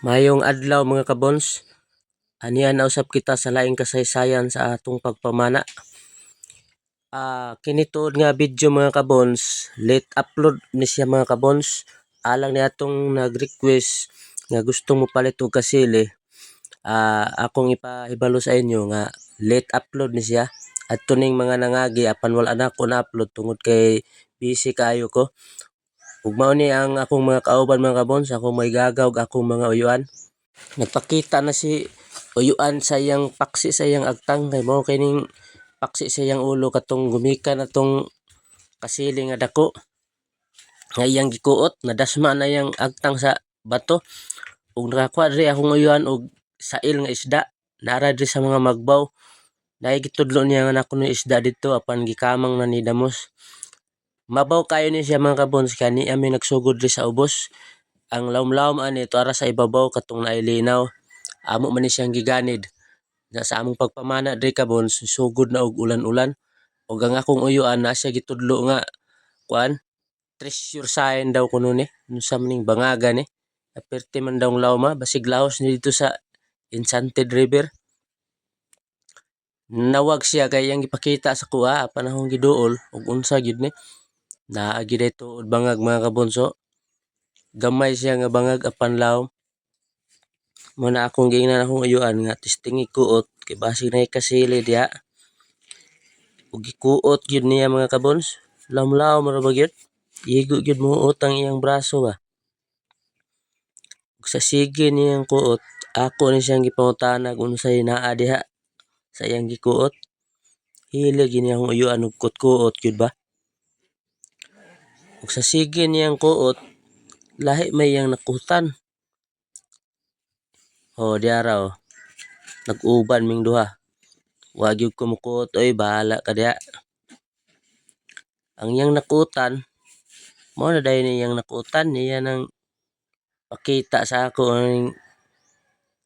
Mayong adlaw mga kabons. Aniya na usab kita sa laing kasaysayan sa atong pagpamana. Ah, kini tuod nga video mga kabons, late upload ni siya mga kabons. Alang ni atong nag-request nga gustong mopalit og kasili. Ah, akong ipahibalo sa inyo nga late upload ni siya. At tuning mga nangagi apan wala na ako na-upload tungod kay busy kaayo ko. Ug mao ni ang akong mga kauban mga kabons, akong may gagaw akong mga uyuan. Nagpakita na si uyuan sa iyang paksi sa iyang agtang. Kay mao kining paksi sa iyang ulo katong gumikan atong kasili nga dako. Nga iyang gikuot nadasma na iyang agtang sa bato. Ug nakakuha diri akong uyuan og sail nga isda. Nara diri sa mga magbaw. Naay gitudlo niya nga nako ng isda dito apan gikamang na ni Damos. Mabaw kayo ni siya mga kabons kaya ni ami nagsugod diri sa ubos. Ang lawom-lawom ani tuara sa ibabaw katong naay linaw. Amo man ni siyang giganid. Na sa among pagpamana diri kabons sugod na og ulan-ulan. Ug ang akong uyuan na siya gitudlo nga kuan treasure sign daw kuno ni. Unsa man ning bangaga ni. Aperte man daw ang lawma basig laos ni dito sa Enchanted River. Nawag siya kay iyang gipakita sa kuha apan akong giduol ug unsa gyud ni. Naa ay tuod bangag mga kabonso. Gamay siya nga bangag apan lawom. Mo akong giingnan akong uyuan nga testing ikuot kay basig na kasili diha. Ug gikuot gyud niya mga kabons. Lawom-lawom ra ba gyud? Igo mo utang iyang braso ba. Ug sa sige niyang kuot, ako ni siyang gipangutana kung unsay naa diha sa iyang gikuot. Hilig gini akong uyuan og kuot-kuot gyud ba. Ug sa sige niyang kuot, lahi may iyang nakutan. Oh, diha ra oh. Nag-uban ming duha. Wa gyud ko mukuot oy, bahala ka diha. Ang iyang nakutan, mao na dayon iyang nakutan, iya nang pakita sa ako ang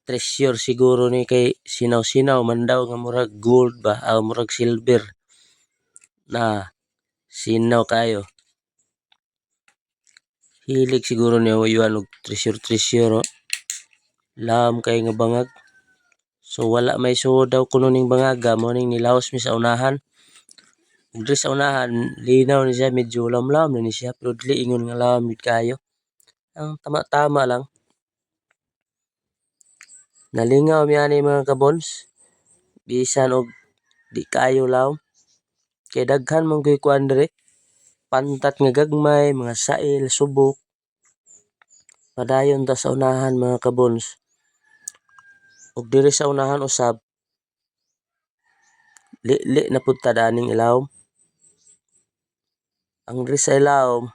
treasure siguro ni kay sinaw-sinaw man daw nga murag gold ba o murag silver. Na sinaw kayo. Hilig siguro ni uyuan og treasure treasure. Lam kay nga bangag. So wala may suod daw kuno ning bangaga mo ning nilaos mi sa unahan. Ug diri sa unahan linaw ni siya medyo lamlam na ni siya pero dili ingon nga gid kayo. Ang tama-tama lang. Nalingaw mi ani mga kabons. Bisan og di kayo lawom. Kay daghan man gyud kuan. Pantat nga gagmay, mga sail, subok. Padayon ta sa unahan mga kabons. Ug diri sa unahan usab li-li na pud daning ilawom. Ang diri sa ilawom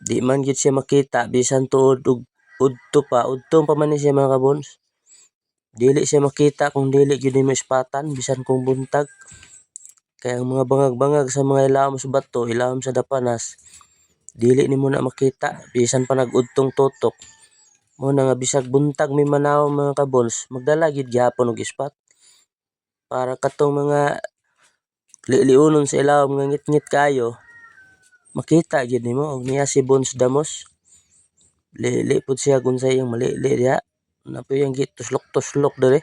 di man gyud siya makita bisan tuod og udto pa, udto pa man siya mga kabons. Dili siya makita kung dili gyud nimo ispatan bisan kung buntag. Kay ang mga bangag-bangag sa mga ilawom sa bato, ilawom sa dapanas, dili nimo na makita bisan pa nag-udtong tutok. Mo na nga bisag buntag may manawon mga kabons, magdala gyud gyapon og ispat. Para katong mga liunon sa ilawom nga ngit-ngit kayo, makita gyud nimo og niya si Bones Damos. Li-li pud siya kung sa iyang mali-li diha. Napoy ang gituslok-tuslok diri.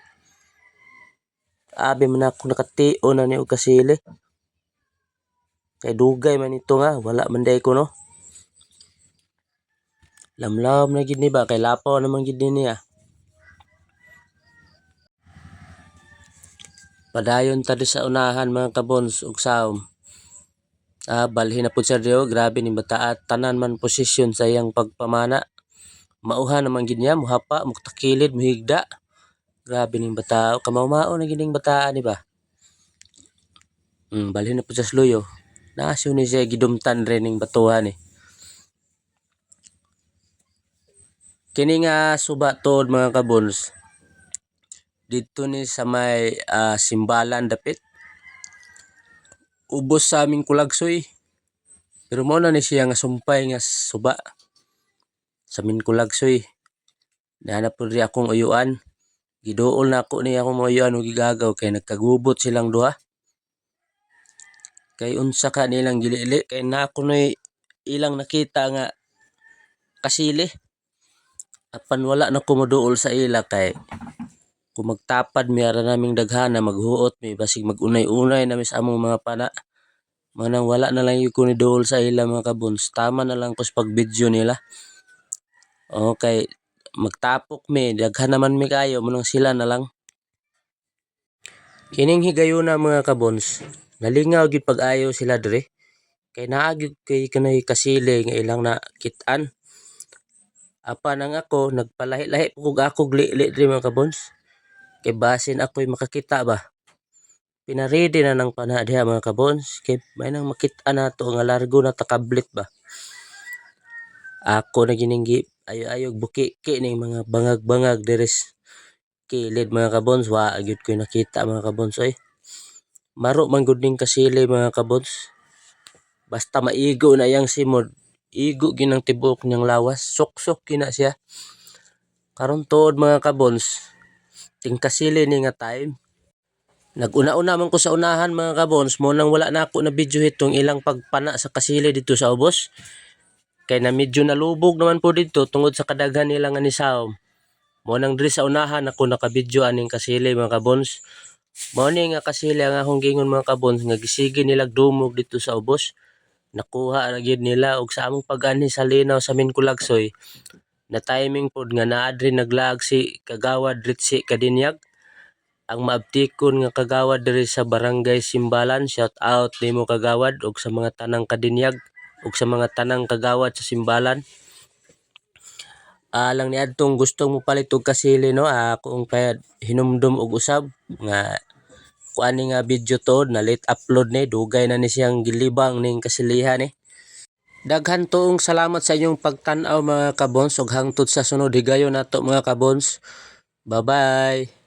Abi man ako nakation na ni og kasili. Kay dugay man ito nga, wala man day ko no. Lamlam na gid ni ba kay lapaw naman gid ni niya. Padayon ta di sa unahan mga kabons ug saom. Ah, balhin na pud siya diyo, grabe ni bata at tanan man posisyon sa iyang pagpamana. Mauhan naman gid niya, muhapa, muktakilid, muhigda. Grabe ning bata, kamao-mao na gid ning bataan ni ba. Hmm, balhin na pud sa sluyo. Nasyo ni siya gidumtan rin ning batuhan ni. Kini nga suba tuod mga kabons. Dito ni sa may ah, simbalan dapit. Ubos sa aming kulagsoy. Pero mo na ni siya nga sumpay nga suba. Sa min kulagsoy. Nahanap po rin akong uyuan. Giduol na ako ni akong mga uyuan ug gigagaw kay nagkagubot silang duha. Kay unsa ka nilang gilili kay na ako noy ilang nakita nga kasili. apan wala na kumuduol sa ila kay kung magtapad mi ara naming daghana maghuot mi basig magunay-unay na mi sa among mga pana manang wala na lang yung kuniduol sa ila mga kabons tama na lang ko sa pagbidyo nila okay magtapok mi. Daghan naman mi kayo. Manang sila na lang. Kining higayuna mga kabons. Nalingaw gid pag-ayo sila dire kay naa gyud kay kanay kasili nga ilang nakit-an apan ang ako nagpalahi-lahi pug akog li diri mga kabons. Kay basin ako'y makakita ba? Pinaredy na ng pana diha mga kabons. Kay may nang makit-an nato nga largo na takablit ba? Ako na gininggi ayo-ayog buki-ki ning mga bangag-bangag diri sa kilid mga kabons wa gyud ko'y nakita mga kabons oy. Maro man gud ning kasili mga kabons. Basta maigo na iyang simod. Igo ginang tibuok niyang lawas. Suksok gina siya. Karon tuod mga kabons tingkasili ni nga time. Naguna-una man ko sa unahan mga kabons mo nang wala na ako na video hitong ilang pagpana sa kasili dito sa ubos. Kay na medyo nalubog naman po dito tungod sa kadaghan nila nga ni Saom. Mo nang diri sa unahan ako nakabidyo aning kasili mga kabons. Mo ni nga kasili ang akong gingon mga kabons nga gisige nila dumog dito sa ubos. Nakuha ra gyud nila og sa among pag-anhi sa linaw sa Minkulagsoy. Na timing pod nga naa diri si Kagawad Ritsi Kadinyag ang maabtikon nga kagawad diri sa barangay Simbalan shout out nimo kagawad ug sa mga tanang kadinyag ug sa mga tanang kagawad sa Simbalan alang ni adtong gustong mopalit og kasili no ako ang kaya hinumdum og usab nga kuan nga video to na late upload ni dugay na ni siyang gilibang ning kasilihan ni Daghan toong salamat sa inyong pagtan-aw mga kabons ug hangtod sa sunod higayon nato mga kabons. Bye-bye.